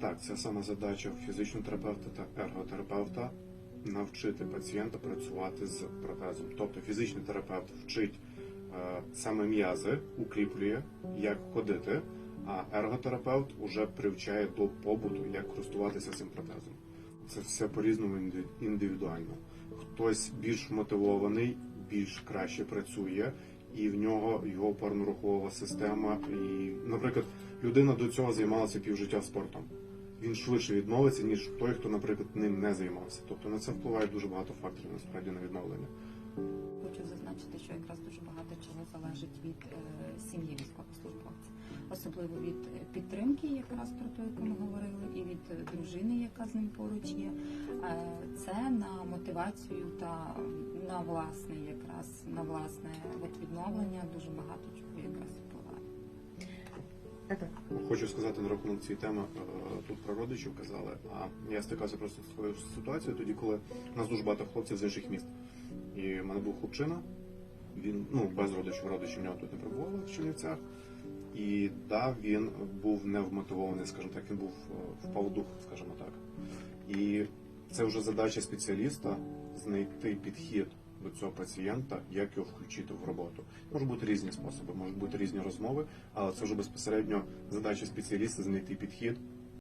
Так, це саме задача фізичного терапевта та ерготерапевта навчити пацієнта працювати з протезом. Тобто фізичний терапевт вчить е, саме м'язи, укріплює, як ходити, а ерготерапевт уже привчає до побуту, як користуватися цим протезом. Це все по-різному індивідуально. Хтось більш мотивований, більш краще працює, і в нього його опорно-рухова система. І, наприклад, людина до цього займалася півжиття спортом. Він швидше відмовиться, ніж той, хто, наприклад, ним не займався. Тобто на це впливає дуже багато факторів насправді на відновлення. Хочу зазначити, що якраз дуже багато чого залежить від е, сім'ї військовослужбовця, особливо від е, підтримки, якраз про ту, яку ми говорили, і від е, дружини, яка з ним поруч є. Е, це на мотивацію та на власне, якраз на власне відновлення дуже багато чого якраз. Хочу сказати на рахунок цієї теми. е, Тут про родичів казали. А я стикався просто з такою ситуацією тоді, коли у нас дуже багато хлопців з інших міст. І в мене був хлопчина. Він ну без родичів, родичів нього тут не перебували в Чернівцях. І да, він був не вмотивований, скажімо так, він був е, впав дух, скажімо так. І це вже задача спеціаліста знайти підхід до цього пацієнта, як його включити в роботу. Можуть бути різні способи, можуть бути різні розмови, але це вже безпосередньо задача спеціаліста знайти підхід,